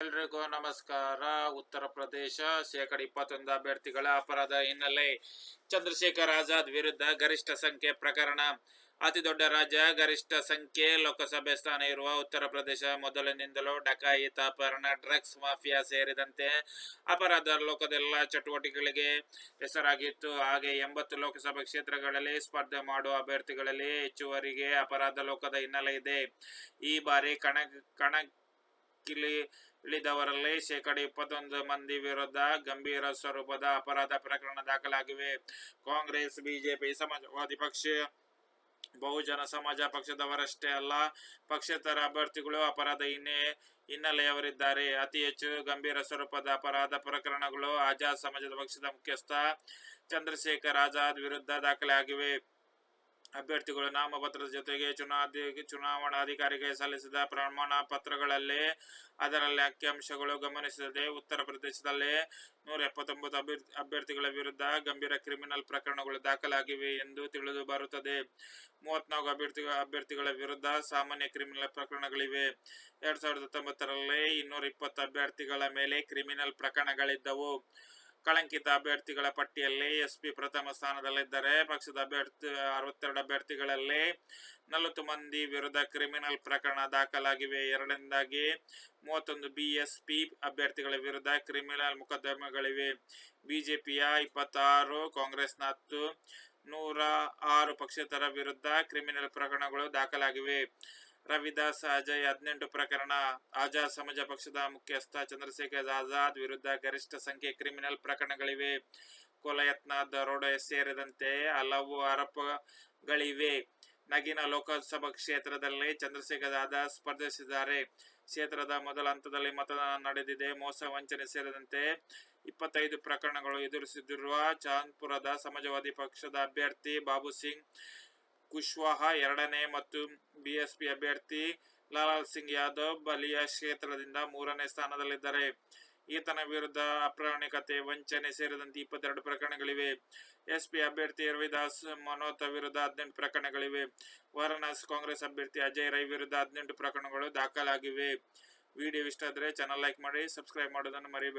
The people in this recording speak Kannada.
ಎಲ್ರಿಗೂ ನಮಸ್ಕಾರ. ಉತ್ತರ ಪ್ರದೇಶ, ಶೇಕಡ ಇಪ್ಪತ್ತೊಂದು ಅಭ್ಯರ್ಥಿಗಳ ಅಪರಾಧ ಹಿನ್ನೆಲೆ ಚಂದ್ರಶೇಖರ್ ಆಜಾದ್ ವಿರುದ್ಧ ಗರಿಷ್ಠ ಸಂಖ್ಯೆ ಪ್ರಕರಣ. ಅತಿ ದೊಡ್ಡ ರಾಜ್ಯ, ಗರಿಷ್ಠ ಸಂಖ್ಯೆ ಲೋಕಸಭೆ ಸ್ಥಾನ ಇರುವ ಉತ್ತರ ಪ್ರದೇಶ. ಮೊದಲಿನಿಂದಲೂ ಡಕಾಯಿತ ಅಪಹರಣ ಡ್ರಗ್ಸ್ ಮಾಫಿಯಾ ಸೇರಿದಂತೆ ಅಪರಾಧ ಲೋಕದೆಲ್ಲ ಚಟುವಟಿಕೆಗಳಿಗೆ ಹೆಸರಾಗಿತ್ತು. ಹಾಗೆ ಎಂಬತ್ತು ಲೋಕಸಭಾ ಕ್ಷೇತ್ರಗಳಲ್ಲಿ ಸ್ಪರ್ಧೆ ಮಾಡುವ ಅಭ್ಯರ್ಥಿಗಳಲ್ಲಿ ಹೆಚ್ಚುವರಿಗೆ ಅಪರಾಧ ಲೋಕದ ಹಿನ್ನೆಲೆ ಇದೆ. ಈ ಬಾರಿ ಕಣ ಕಣಕ್ಕಿಳಿ ಇಳಿದವರಲ್ಲಿ ಶೇಕಡ ಇಪ್ಪತ್ತೊಂದು ಮಂದಿ ವಿರುದ್ಧ ಗಂಭೀರ ಸ್ವರೂಪದ ಅಪರಾಧ ಪ್ರಕರಣ ದಾಖಲಾಗಿವೆ. ಕಾಂಗ್ರೆಸ್, ಬಿಜೆಪಿ, ಸಮಾಜವಾದಿ ಪಕ್ಷ, ಬಹುಜನ ಸಮಾಜ ಪಕ್ಷದವರಷ್ಟೇ ಅಲ್ಲ, ಪಕ್ಷೇತರ ಅಭ್ಯರ್ಥಿಗಳು ಅಪರಾಧ ಹಿನ್ನೆ ಹಿನ್ನೆಲೆಯವರಿದ್ದಾರೆ. ಅತಿ ಹೆಚ್ಚು ಗಂಭೀರ ಸ್ವರೂಪದ ಅಪರಾಧ ಪ್ರಕರಣಗಳು ಆಜಾದ್ ಸಮಾಜದ ಪಕ್ಷದ ಮುಖ್ಯಸ್ಥ ಚಂದ್ರಶೇಖರ್ ಆಜಾದ್ ವಿರುದ್ಧ ದಾಖಲಾಗಿವೆ. ಅಭ್ಯರ್ಥಿಗಳು ನಾಮಪತ್ರದ ಜೊತೆಗೆ ಚುನಾಧಿ ಚುನಾವಣಾಧಿಕಾರಿಗೆ ಸಲ್ಲಿಸಿದ ಪ್ರಮಾಣ ಪತ್ರಗಳಲ್ಲಿ ಅದರಲ್ಲಿ ಅಂಕಿಅಂಶಗಳು ಗಮನಿಸಿದೆ ಉತ್ತರ ಪ್ರದೇಶದಲ್ಲಿ ನೂರ ಎಪ್ಪತ್ತೊಂಬತ್ತು ಅಭ್ಯರ್ಥಿ ಅಭ್ಯರ್ಥಿಗಳ ವಿರುದ್ಧ ಗಂಭೀರ ಕ್ರಿಮಿನಲ್ ಪ್ರಕರಣಗಳು ದಾಖಲಾಗಿವೆ ಎಂದು ತಿಳಿದು ಬರುತ್ತದೆ. ಮೂವತ್ನಾಲ್ಕು ಅಭ್ಯರ್ಥಿ, ಅಭ್ಯರ್ಥಿಗಳ ವಿರುದ್ಧ ಸಾಮಾನ್ಯ ಕ್ರಿಮಿನಲ್ ಪ್ರಕರಣಗಳಿವೆ. ಎರಡ್ ಸಾವಿರದ ಹತ್ತೊಂಬತ್ತರಲ್ಲಿ ಇನ್ನೂರ ಇಪ್ಪತ್ತು ಅಭ್ಯರ್ಥಿಗಳ ಮೇಲೆ ಕ್ರಿಮಿನಲ್ ಪ್ರಕರಣಗಳಿದ್ದವು. ಕಳಂಕಿತ ಅಭ್ಯರ್ಥಿಗಳ ಪಟ್ಟಿಯಲ್ಲಿ ಎಸ್ಪಿ ಪ್ರಥಮ ಸ್ಥಾನದಲ್ಲಿದ್ದಾರೆ ಪಕ್ಷದ ಅಭ್ಯರ್ಥಿ ಅರವತ್ತೆರಡು ಅಭ್ಯರ್ಥಿಗಳಲ್ಲಿ ನಲವತ್ತು ಮಂದಿ ವಿರುದ್ಧ ಕ್ರಿಮಿನಲ್ ಪ್ರಕರಣ ದಾಖಲಾಗಿವೆ. ಎರಡನೇದಾಗಿ ಮೂವತ್ತೊಂದು ಬಿಎಸ್ಪಿ ಅಭ್ಯರ್ಥಿಗಳ ವಿರುದ್ಧ ಕ್ರಿಮಿನಲ್ ಮೊಕದ್ದಮೆಗಳಿವೆ. ಬಿಜೆಪಿಯ ಇಪ್ಪತ್ತಾರು, ಕಾಂಗ್ರೆಸ್ನ ಹತ್ತು, ನೂರ ಆರು ಪಕ್ಷೇತರ ವಿರುದ್ಧ ಕ್ರಿಮಿನಲ್ ಪ್ರಕರಣಗಳು ದಾಖಲಾಗಿವೆ. ರವಿದಾಸ್ ಅಜಯ್ ಹದಿನೆಂಟು ಪ್ರಕರಣ. ಆಜಾದ್ ಸಮಾಜ ಪಕ್ಷದ ಮುಖ್ಯಸ್ಥ ಚಂದ್ರಶೇಖರ್ ಆಜಾದ್ ವಿರುದ್ಧ ಗರಿಷ್ಠ ಸಂಖ್ಯೆ ಕ್ರಿಮಿನಲ್ ಪ್ರಕರಣಗಳಿವೆ. ಕೊಲಯತ್ನ ದರೋಡೆ ಸೇರಿದಂತೆ ಹಲವು ಆರೋಪಗಳಿವೆ. ನಗಿನ ಲೋಕಸಭಾ ಕ್ಷೇತ್ರದಲ್ಲಿ ಚಂದ್ರಶೇಖರ್ ಆಜಾದ್ ಸ್ಪರ್ಧಿಸಿದ್ದಾರೆ. ಕ್ಷೇತ್ರದ ಮೊದಲ ಹಂತದಲ್ಲಿ ಮತದಾನ ನಡೆದಿದೆ. ಮೋಸ ವಂಚನೆ ಸೇರಿದಂತೆ ಇಪ್ಪತ್ತೈದು ಪ್ರಕರಣಗಳು ಎದುರಿಸುತ್ತಿರುವ ಚಾಂದ್ಪುರದ ಸಮಾಜವಾದಿ ಪಕ್ಷದ ಅಭ್ಯರ್ಥಿ ಬಾಬು ಸಿಂಗ್ ಕುಶ್ವಾಹ ಎರಡನೇ ಮತ್ತು ಬಿಎಸ್ಪಿ ಅಭ್ಯರ್ಥಿ ಲಾಲಾಲ್ ಸಿಂಗ್ ಯಾದವ್ ಬಲಿಯಾ ಕ್ಷೇತ್ರದಿಂದ ಮೂರನೇ ಸ್ಥಾನದಲ್ಲಿದ್ದಾರೆ. ಈತನ ವಿರುದ್ಧ ಅಪ್ರಾಮಾಣಿಕತೆ, ವಂಚನೆ ಸೇರಿದಂತೆ ಇಪ್ಪತ್ತೆರಡು ಪ್ರಕರಣಗಳಿವೆ. ಎಸ್ಪಿ ಅಭ್ಯರ್ಥಿ ರವಿದಾಸ್ ಮನೋತ ವಿರುದ್ಧ ಹದಿನೆಂಟು ಪ್ರಕರಣಗಳಿವೆ. ವಾರಣಾಸಿ ಕಾಂಗ್ರೆಸ್ ಅಭ್ಯರ್ಥಿ ಅಜಯ್ ರೈ ವಿರುದ್ಧ ಹದಿನೆಂಟು ಪ್ರಕರಣಗಳು ದಾಖಲಾಗಿವೆ. ವಿಡಿಯೋ ಇಷ್ಟ ಆದರೆ ಚಾನಲ್ ಲೈಕ್ ಮಾಡಿ ಸಬ್ಸ್ಕ್ರೈಬ್ ಮಾಡೋದನ್ನು ಮರಿಬೇಡಿ.